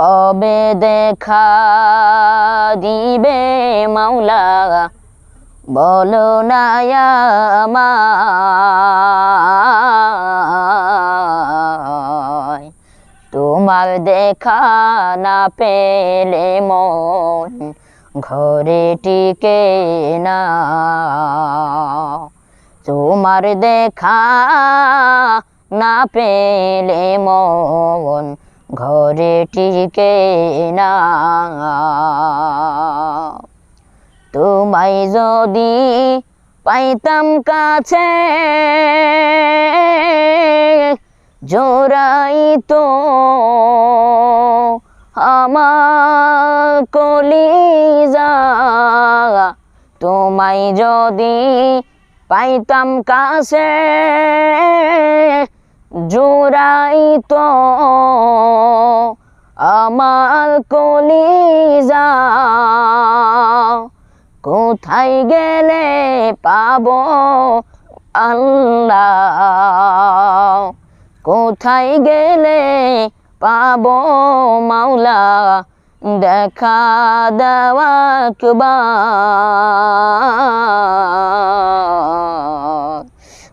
কবে দেখা দিবে মাওলা? বলো না তোমার দেখা না পেলে মন ঘরে টিকে না। তোমার দেখা না পেলে মন ঘরে টিকে না। তোমায় যদি পাইতাম কাছে জোড়াই তো আমার কলিজা। তোমায় যদি পাইতাম কাছে জোড়াই তো আমার কলিজা। কোথায় গেলে পাব আল্লাহ? কোথায় গেলে পাব মাওলা? দেখা দেওয়া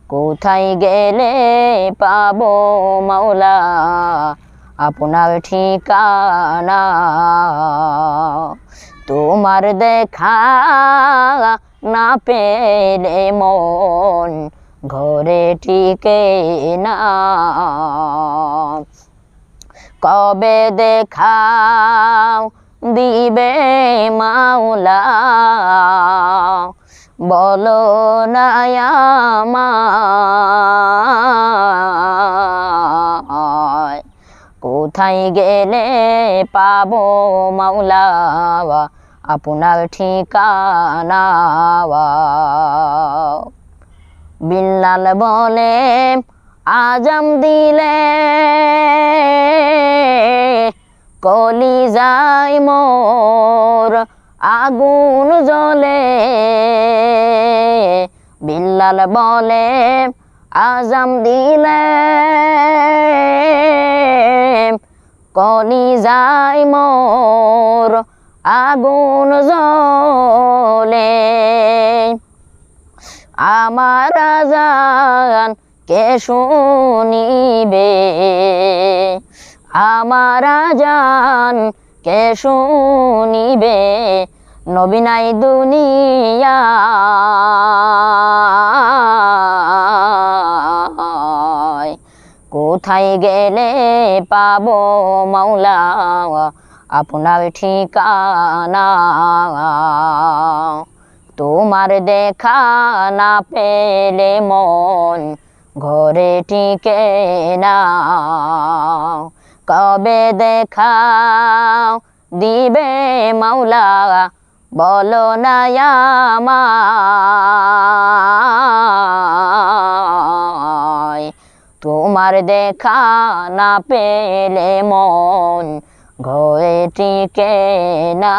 কোথায় গেলে পাবো মাওলা? আপনার ঠিকানা? তোমার দেখা না পেলে মন ঘরে টিকে না। কবে দেখা দিবে মাওলা? বলো না কোথায় গেলে পাবো মাওলা আপনার ঠিকানা বিল্লাল বলে আজম দিলে কলি যাই মোর আগুন জ্বলে, বিল্লাল বলে আজম দিলে কলি যাই মোর আগুন জ্বলে। আমার আজান কে শুনিবে? আমার আজান কে শুনিবে? নবীনাই দুনিয়া। কোথায় গেলে পাবো মাওলা? আপনার ঠিকানা। তোমার দেখা না পেলে মন ঘরে টিকে না। কবে দেখাও দিবে মাওলা? বলো না তোমার দেখা না পেলে মন ঘরে টিকে না।